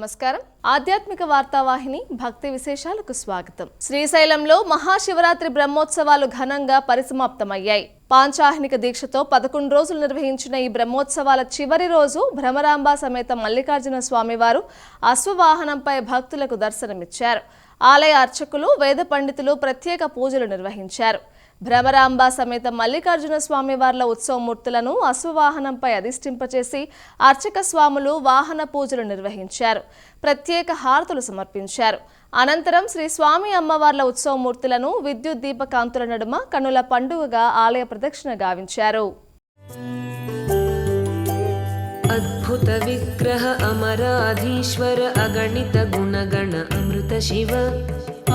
నమస్కారం. ఆధ్యాత్మిక వార్తావాహిని భక్తి విశేషాలకు స్వాగతం. శ్రీశైలంలో మహాశివరాత్రి బ్రహ్మోత్సవాలు ఘనంగా పరిసమాప్తమయ్యాయి. పాంచాహ్నిక దీక్షతో పదకొండు రోజులు నిర్వహించిన ఈ బ్రహ్మోత్సవాల చివరి రోజు భ్రమరాంబ సమేత మల్లికార్జున స్వామివారు అశ్వవాహనంపై భక్తులకు దర్శనమిచ్చారు. ఆలయ అర్చకులు వేద పండితులు ప్రత్యేక పూజలు నిర్వహించారు. భ్రమరాంబ సమేత మల్లికార్జున స్వామి వార్ల ఉత్సవమూర్తులను అశ్వవాహనంపై అధిష్ఠింపచేసి అర్చక స్వాములు వాహన పూజలు నిర్వహించారు. ప్రత్యేక హారతులు సమర్పించారు. అనంతరం శ్రీ స్వామి అమ్మవార్ల ఉత్సవమూర్తులను విద్యుత్ దీపకాంతుల నడుమ కనుల పండుగగా ఆలయ ప్రదక్షిణ గావించారు. అద్భుత విగ్రహ అమరాధీశ్వర అగణిత గుణగణ అమృత శివ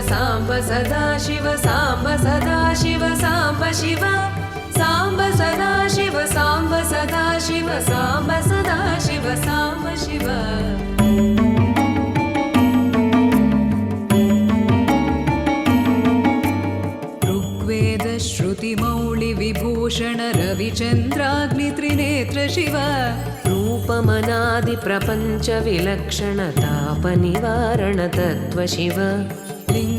साम्ब सदा शिव साम्ब सदा शिव साम्ब शिव। साम्ब सदा शिव साम्ब सदा शिव साम्ब सदा शिव साम्ब शिव। ऋग्वेद श्रुतिमौळि विभूषण रविचन्द्राग्नित्रिनेत्र शिव। रूपमनादिप्रपञ्चविलक्षणतापनिवारण तत्त्व शिव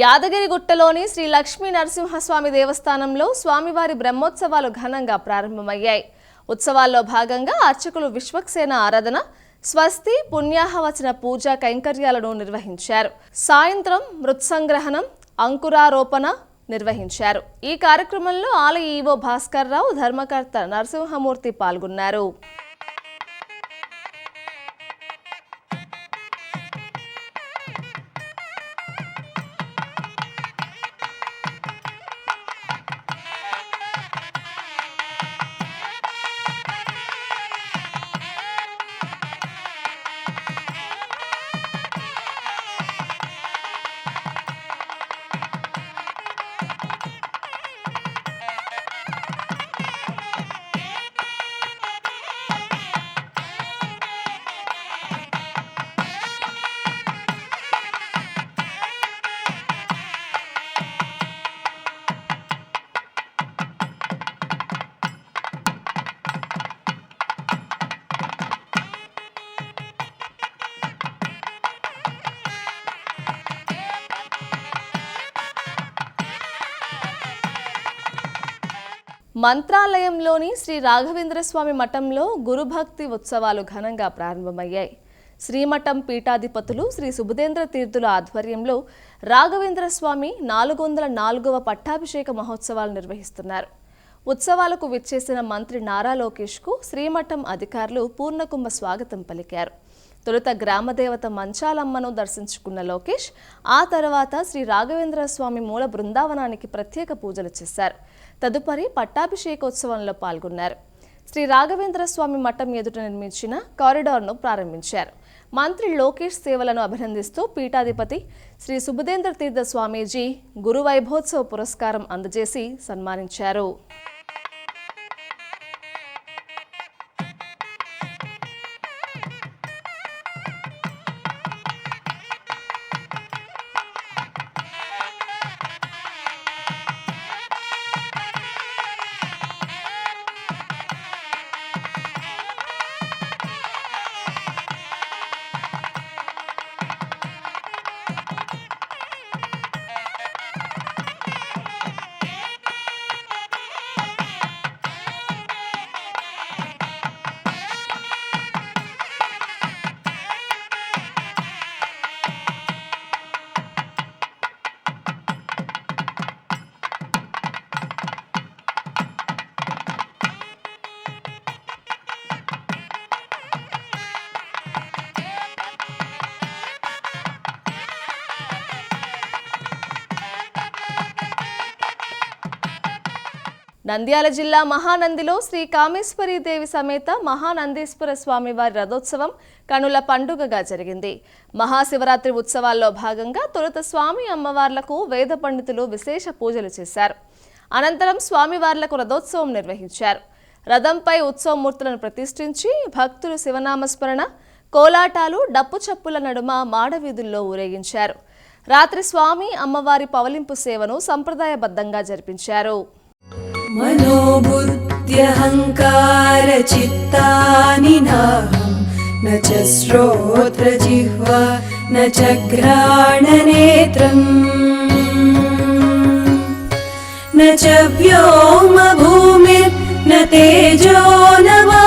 యాదగిరిగుట్టలోని శ్రీ లక్ష్మీ నరసింహస్వామి దేవస్థానంలో స్వామివారి బ్రహ్మోత్సవాలు ఘనంగా ప్రారంభమయ్యాయి. ఉత్సవాల్లో భాగంగా అర్చకులు విశ్వక్సేన ఆరాధన స్వస్తి పుణ్యాహవచన పూజా కైంకర్యాలను నిర్వహించారు. సాయంత్రం మృత్సంగ్రహణం అంకురారోపణ నిర్వహించారు. ఈ కార్యక్రమంలో ఆలయ ఈవో భాస్కర్ రావు ధర్మకర్త నరసింహమూర్తి పాల్గొన్నారు. మంత్రాలయంలోని శ్రీ రాఘవేంద్ర స్వామి మఠంలో గురుభక్తి ఉత్సవాలు ఘనంగా ప్రారంభమయ్యాయి. శ్రీమఠం పీఠాధిపతులు శ్రీ సుబుధేంద్ర తీర్థుల ఆధ్వర్యంలో రాఘవేంద్ర స్వామి నాలుగు వందల నాలుగవ పట్టాభిషేక మహోత్సవాలు నిర్వహిస్తున్నారు. ఉత్సవాలకు విచ్చేసిన మంత్రి నారా లోకేష్కు శ్రీమఠం అధికారులు పూర్ణకుంభ స్వాగతం పలికారు. తొలుత గ్రామదేవత మంచాలమ్మను దర్శించుకున్న లోకేష్ ఆ తర్వాత శ్రీ రాఘవేంద్ర స్వామి మూల బృందావనానికి ప్రత్యేక పూజలు చేశారు. తదుపరి పట్టాభిషేకోత్సవంలో పాల్గొన్నారు. శ్రీ రాఘవేంద్ర స్వామి మఠం ఎదుట నిర్మించిన కారిడార్ను ప్రారంభించారు. మంత్రి లోకేష్ సేవలను అభినందిస్తూ పీఠాధిపతి శ్రీ సుబుదేంద్ర తీర్థ స్వామీజీ గురువైభోత్సవ పురస్కారం అందజేసి సన్మానించారు. నంద్యాల జిల్లా మహానందిలో శ్రీ కామేశ్వరి దేవి సమేత మహానందీశ్వర స్వామివారి రథోత్సవం కనుల పండుగగా జరిగింది. మహాశివరాత్రి ఉత్సవాల్లో భాగంగా తొలుత స్వామి అమ్మవార్లకు వేద పండితులు విశేష పూజలు చేశారు. అనంతరం స్వామివార్లకు రథోత్సవం నిర్వహించారు. రథంపై ఉత్సవమూర్తులను ప్రతిష్ఠించి భక్తులు శివనామస్మరణ కోలాటాలు డప్పు చప్పుల నడుమ మాడవీధుల్లో ఊరేగించారు. రాత్రి స్వామి అమ్మవారి పవలింపు సేవను సంప్రదాయబద్ధంగా జరిపించారు. मनोबुद्ध्यहङ्कारचित्तानि नाहं। न च श्रोत्रजिह्वा न च घ्राणनेत्रम्। न च व्योमभूमिर्न तेजो न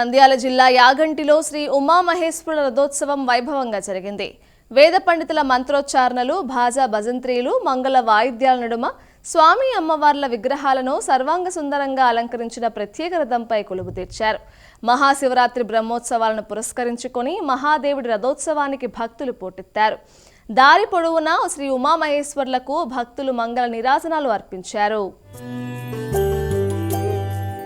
నంద్యాల జిల్లా యాగంటిలో శ్రీ ఉమామహేశ్వరుల రథోత్సవం వైభవంగా జరిగింది. వేద పండితుల మంత్రోచ్చారణలు భాజా భజంత్రీలు మంగళ వాయిద్యాల నడుమ స్వామి అమ్మవార్ల విగ్రహాలను సర్వాంగ సుందరంగా అలంకరించిన ప్రత్యేక రథంపై కొలువు తీర్చారు. మహాశివరాత్రి బ్రహ్మోత్సవాలను పురస్కరించుకొని మహాదేవుడి రథోత్సవానికి భక్తులు పోటెత్తారు. దారి పొడవునా శ్రీ ఉమామహేశ్వర్లకు భక్తులు మంగళ నిరాజనాలు అర్పించారు.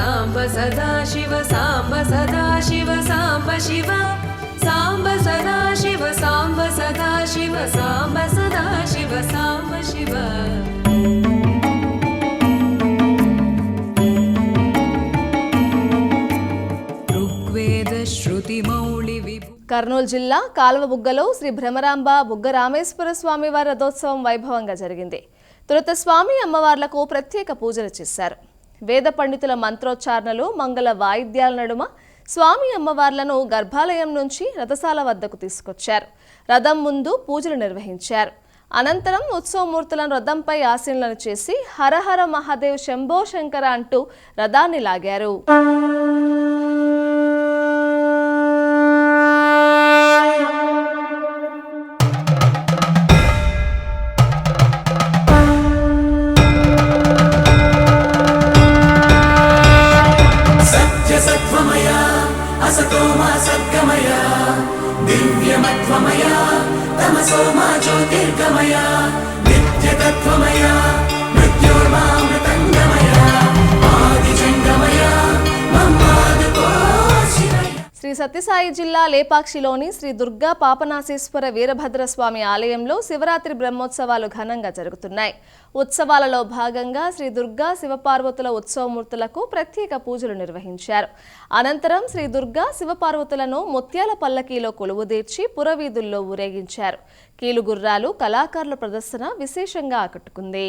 సాంబ సదాశివ సాంబ సదాశివ సాంబ శివ సాంబ సదాశివ సాంబ సదాశివ సాంబ సదాశివ సాంబ శివ కర్నూలు జిల్లా కాలువబుగ్గలో శ్రీ భ్రమరాంబ బుగ్గ రామేశ్వర స్వామివారి రథోత్సవం వైభవంగా జరిగింది. తొలుత స్వామి అమ్మవార్లకు ప్రత్యేక పూజలు చేశారు. వేద పండితుల మంత్రోచ్చారణలు మంగళ వాయిద్యాల నడుమ స్వామి అమ్మవార్లను గర్భాలయం నుంచి రథశాల వద్దకు తీసుకొచ్చారు. రథం ముందు పూజలు నిర్వహించారు. అనంతరం ఉత్సవమూర్తులను రథంపై ఆసీనులను చేసి హరహర మహాదేవ్ శంభో శంకర అంటూ రథాన్ని లాగారు. సతో మా సద్గమయ దివ్యమత్వమయ తమసో మా నిత్యతత్వమయా. సత్యసాయి జిల్లా లేపాక్షిలోని శ్రీ దుర్గా పాపనాశేశ్వర వీరభద్ర స్వామి ఆలయంలో శివరాత్రి బ్రహ్మోత్సవాలు ఘనంగా జరుగుతున్నాయి. ఉత్సవాలలో భాగంగా శ్రీ దుర్గా శివపార్వతుల ఉత్సవమూర్తులకు ప్రత్యేక పూజలు నిర్వహించారు. అనంతరం శ్రీ దుర్గా శివపార్వతులను ముత్యాల పల్లకీలో కొలువుదీర్చి పురవీధుల్లో ఊరేగించారు. కీలుగుర్రాలు కళాకారుల ప్రదర్శన విశేషంగా ఆకట్టుకుంది.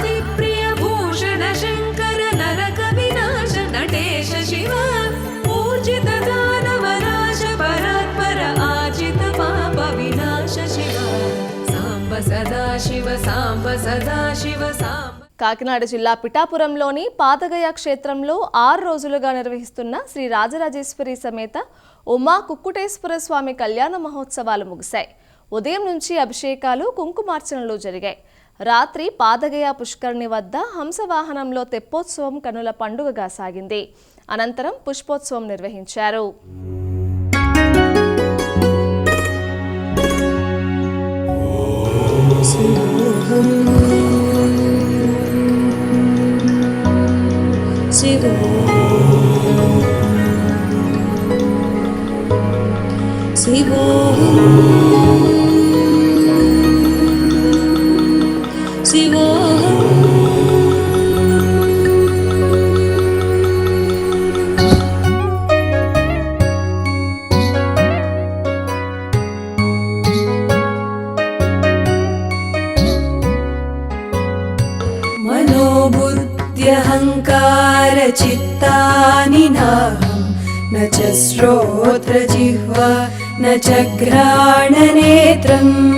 కాకినాడ జిల్లా పిఠాపురంలోని పాతగయ క్షేత్రంలో ఆరు రోజులుగా నిర్వహిస్తున్న శ్రీ రాజరాజేశ్వరి సమేత ఉమా కుక్కుటేశ్వర స్వామి కళ్యాణ మహోత్సవాలు ముగిశాయి. ఉదయం నుంచి అభిషేకాలు కుంకుమార్చనలు జరిగాయి. రాత్రి పాదగయ పుష్కరిణి వద్ద హంసవాహనంలో తెప్పోత్సవం కనుల పండుగగా సాగింది. అనంతరం పుష్పోత్సవం నిర్వహించారు. Siguro Siguro मनोबुद्ध्यहङ्कारचित्तानि नाहं। न च श्रोत्रजिह्वा न च घ्राणनेत्रम्।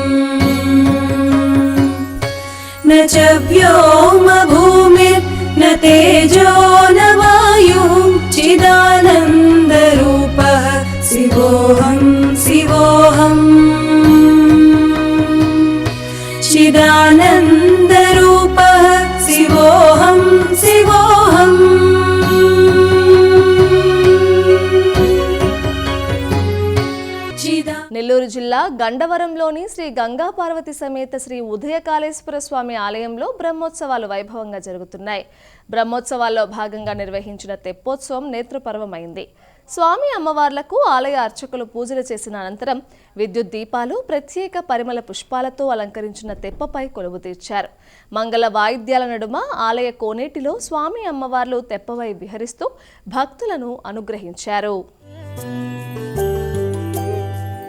न च व्योमभूमिर्न तेजो न वायुः। चिदानन्दरूपः शिवोऽहं शिवोऽहम् జిల్లా గండవరంలోని శ్రీ గంగా పార్వతి సమేత శ్రీ ఉదయకాళేశ్వర స్వామి ఆలయంలో బ్రహ్మోత్సవాలు వైభవంగా జరుగుతున్నాయి. బ్రహ్మోత్సవాల్లో భాగంగా నిర్వహించిన తెప్పోత్సవం నేత్రపర్వమైంది. స్వామి అమ్మవార్లకు ఆలయ అర్చకులు పూజలు చేసిన అనంతరం విద్యుత్ దీపాలు ప్రత్యేక పరిమళ పుష్పాలతో అలంకరించిన తెప్పపై కొలువు తీర్చారు. మంగళ వాయిద్యాల నడుమ ఆలయ కోనేటిలో స్వామి అమ్మవార్లు తెప్పవై విహరిస్తూ భక్తులను అనుగ్రహించారు.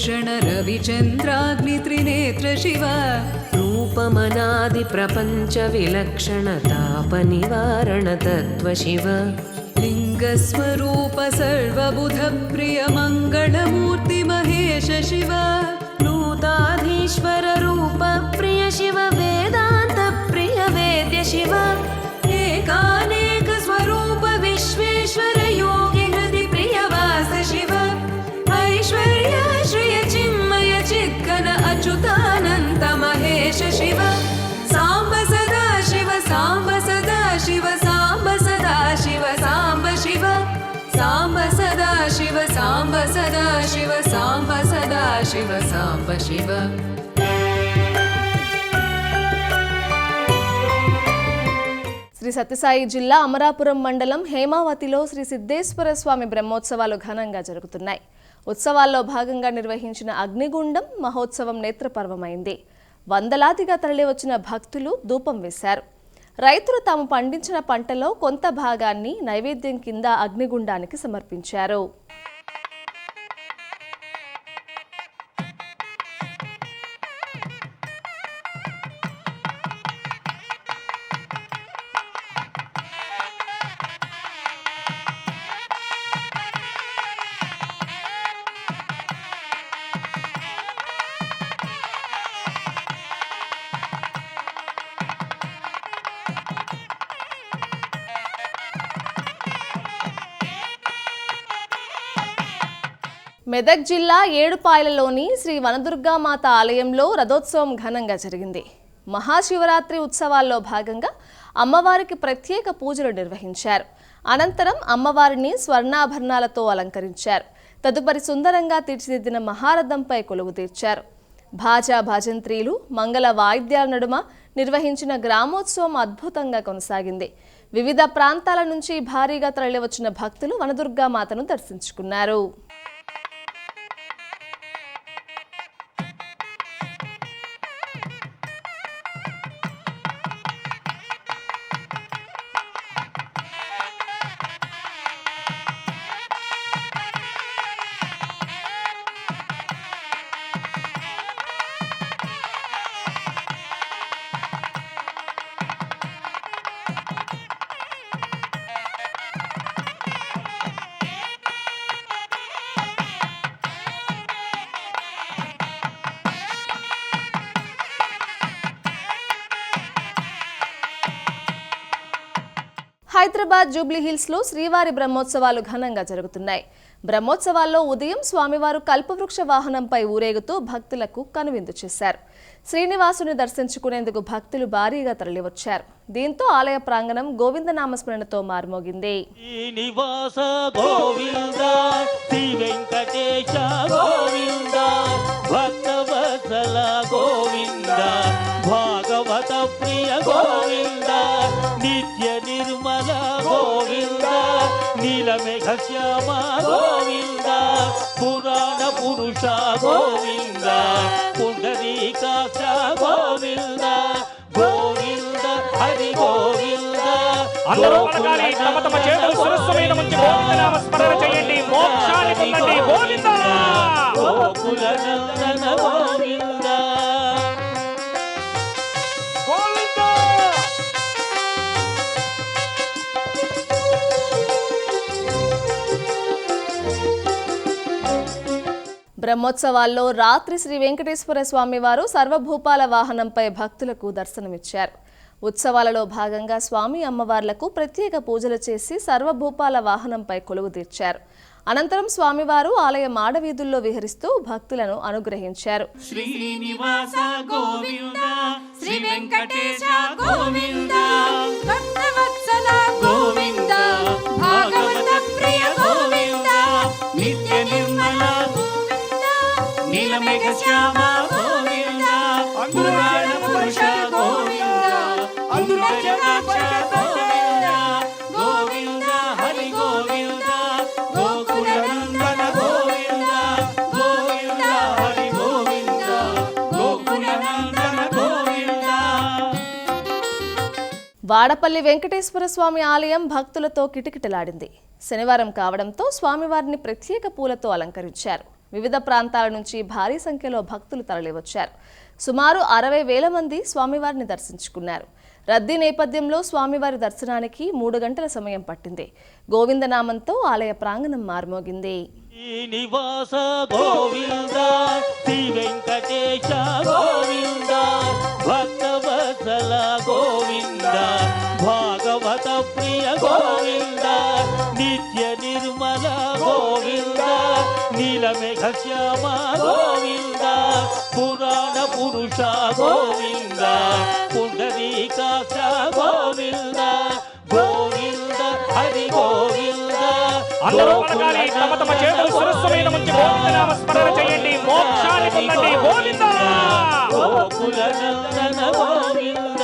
विभूषण रविचन्द्राग्नित्रिनेत्र शिव रूपमनादिप्रपञ्चविलक्षणतापनिवारण तत्त्व शिव लिङ्गस्वरूप सर्वबुधप्रिय मङ्गलमूर्ति महेश शिव नूताधीश्वर रूप प्रिय शिव वेदान्त प्रिय वेद्य शिव एकानेक सदा शिव साम्ब सदा शिव साम्ब शिव శ్రీ సత్యసాయి జిల్లా అమరాపురం మండలం హేమావతిలో శ్రీ సిద్ధేశ్వర స్వామి బ్రహ్మోత్సవాలు ఘనంగా జరుగుతున్నాయి ఉత్సవాల్లో భాగంగా నిర్వహించిన అగ్నిగుండం మహోత్సవం నేత్రపర్వమైంది వందలాదిగా తరలివచ్చిన భక్తులు ధూపం వేశారు రైతులు తాము పండించిన పంటలో కొంత భాగాన్ని నైవేద్యం కింద అగ్నిగుండానికి సమర్పించారు మెదక్ జిల్లా ఏడుపాయలలోని శ్రీ వనదుర్గామాత ఆలయంలో రథోత్సవం ఘనంగా జరిగింది. మహాశివరాత్రి ఉత్సవాల్లో భాగంగా అమ్మవారికి ప్రత్యేక పూజలు నిర్వహించారు. అనంతరం అమ్మవారిని స్వర్ణాభరణాలతో అలంకరించారు. తదుపరి సుందరంగా తీర్చిదిద్దిన మహారథంపై కొలువు తీర్చారు. భాజా భాజంత్రీలు మంగళ వాయిద్యాల నడుమ నిర్వహించిన గ్రామోత్సవం అద్భుతంగా కొనసాగింది. వివిధ ప్రాంతాల నుంచి భారీగా తరలివచ్చిన భక్తులు వనదుర్గామాతను దర్శించుకున్నారు. హైదరాబాద్ జూబ్లీ హిల్స్లో శ్రీవారి బ్రహ్మోత్సవాలు ఘనంగా జరుగుతున్నాయి. బ్రహ్మోత్సవాల్లో ఉదయం స్వామివారు కల్పవృక్ష వాహనంపై ఊరేగుతూ భక్తులకు కనువిందు చేశారు. శ్రీనివాసుని దర్శించుకునేందుకు భక్తులు భారీగా తరలివచ్చారు. దీంతో ఆలయ ప్రాంగణం గోవిందనామస్మరణతో శ్రీనివాస గోవింద శ్రీ వెంకటేశ గోవింద గోవింద భాగవత ప్రియ గోవింద నిత్య నిర్మల గోవింద నీలమేఘ శ్యామ గోవింద పురాణ పురుష గోవింద పుండరీకాక్ష గోవింద గోవింద హరి గోవింద అందరూ పలకాలి. తమ తమ చేతులు శిరస్సు మీద ఉంచి గోవిందనామ స్మరణ చేయండి. మోక్షాన్ని పొందండి. గోవింద! గోకుల బ్రహ్మోత్సవాల్లో రాత్రి శ్రీ వెంకటేశ్వర స్వామి వారు సర్వభూపాల వాహనంపై భక్తులకు దర్శనమిచ్చారు. ఉత్సవాలలో భాగంగా స్వామి అమ్మవార్లకు ప్రత్యేక పూజలు చేసి సర్వభూపాల వాహనంపై కొలువు తీర్చారు. అనంతరం స్వామివారు ఆలయ మాడవీధుల్లో విహరిస్తూ భక్తులను అనుగ్రహించారు. శ్రీనివాస గోవింద శ్రీ వెంకటేశ గోవింద. భక్తవత్సల గోవింద భాగవత ప్రియ గోవింద. శ్యామ గోవింద పురాణ పురుష గోవింద గోవింద గోవింద హరి గోవింద గోకుల నందన గోవింద గోవింద హరి గోవింద గోకుల నందన గోవింద. వాడపల్లి వెంకటేశ్వర స్వామి ఆలయం భక్తులతో కిటకిటలాడింది. శనివారం కావడంతో స్వామివారిని ప్రత్యేక పూలతో అలంకరించారు. వివిధ ప్రాంతాల నుంచి భారీ సంఖ్యలో భక్తులు తరలివచ్చారు. సుమారు అరవై వేల మంది స్వామివారిని దర్శించుకున్నారు. రద్దీ నేపథ్యంలో స్వామివారి దర్శనానికి మూడు గంటల సమయం పట్టింది. గోవిందనామంతో ఆలయ ప్రాంగణం మార్మోగింది. శ్రీనివాస గోవింద శ్రీ వెంకటేశ గోవింద. శ్యామ గోవింద పురాణ పురుష గోవింద పుండరీకాక్ష గోవింద గోవింద హరి గోవింద. అందరూ పలకాలి తమ తమ చేతులు శిరస్సు మీద ఉంచి గోవిందనామ స్మరణ చేయండి. మోక్షాన్ని పొందండి. గోవింద! గోకుల నందన గోవింద.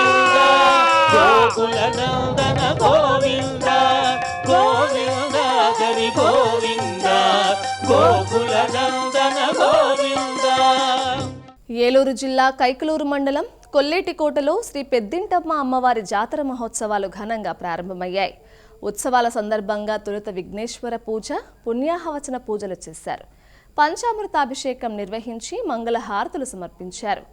గోవింద గోవింద హరి గోవింద గోకుల నందన గోవింద. ఏలూరు జిల్లా కైకలూరు మండలం కొల్లేటికోటలో శ్రీ పెద్దింటమ్మ అమ్మవారి జాతర మహోత్సవాలు ఘనంగా ప్రారంభమయ్యాయి. ఉత్సవాల సందర్భంగా తొలుత విఘ్నేశ్వర పూజ పుణ్యాహవచన పూజలు చేశారు. పంచామృతాభిషేకం నిర్వహించి మంగళ హారతులు సమర్పించారు.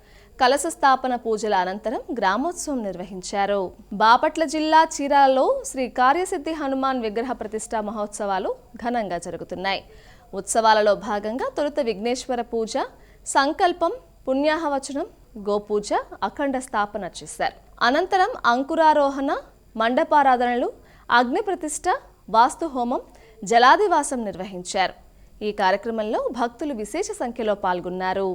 కలశ స్థాపన పూజల అనంతరం గ్రామోత్సవం నిర్వహించారు. బాపట్ల జిల్లా చీరాలలో శ్రీ కార్యసిద్ధి హనుమాన్ విగ్రహ ప్రతిష్ట మహోత్సవాలు ఘనంగా జరుగుతున్నాయి. ఉత్సవాలలో భాగంగా తొలుత విఘ్నేశ్వర పూజ సంకల్పం పుణ్యాహవచనం గోపూజ అఖండ స్థాపన చేశారు. అనంతరం అంకురారోహణ మండపారాధనలు అగ్ని ప్రతిష్ట వాస్తు హోమం జలాదివాసం నిర్వహించారు. ఈ కార్యక్రమంలో భక్తులు విశేష సంఖ్యలో పాల్గొన్నారు.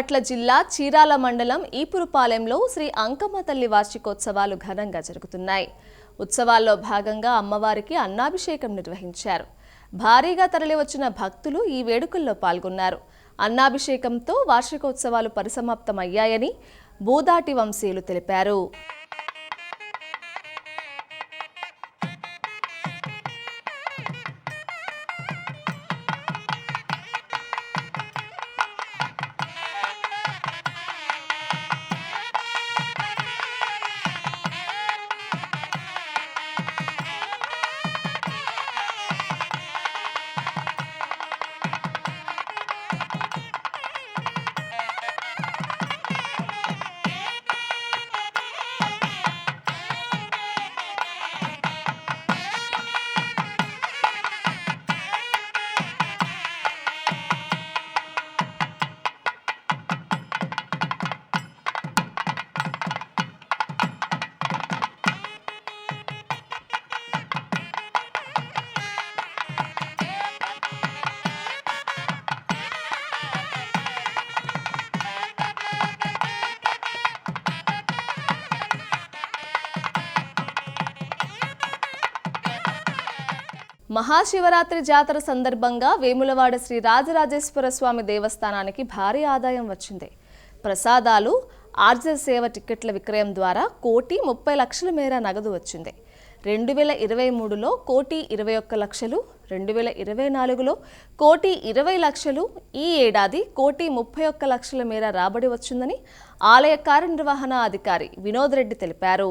బాపట్ల జిల్లా చీరాల మండలం ఈపురుపాలెంలో శ్రీ అంకమ్మ తల్లి వార్షికోత్సవాలు ఘనంగా జరుగుతున్నాయి. ఉత్సవాల్లో భాగంగా అమ్మవారికి అన్నాభిషేకం నిర్వహించారు. భారీగా తరలివచ్చిన భక్తులు ఈ వేడుకల్లో పాల్గొన్నారు. అన్నాభిషేకంతో వార్షికోత్సవాలు పరిసమాప్తమయ్యాయని బూదాటి వంశీయులు తెలిపారు. మహాశివరాత్రి జాతర సందర్భంగా వేములవాడ శ్రీ రాజరాజేశ్వర స్వామి దేవస్థానానికి భారీ ఆదాయం వచ్చింది. ప్రసాదాలు ఆర్జర్ సేవ టిక్కెట్ల విక్రయం ద్వారా కోటి ముప్పై లక్షల మేర నగదు వచ్చింది. రెండు వేల ఇరవై మూడులో కోటి ఇరవై ఒక్క లక్షలు రెండు వేల ఇరవై నాలుగులో కోటి ఇరవై లక్షలు ఈ ఏడాది కోటి ముప్పై ఒక్క లక్షల మేర రాబడి వచ్చిందని ఆలయ కార్యనిర్వహణ అధికారి వినోద్ రెడ్డి తెలిపారు.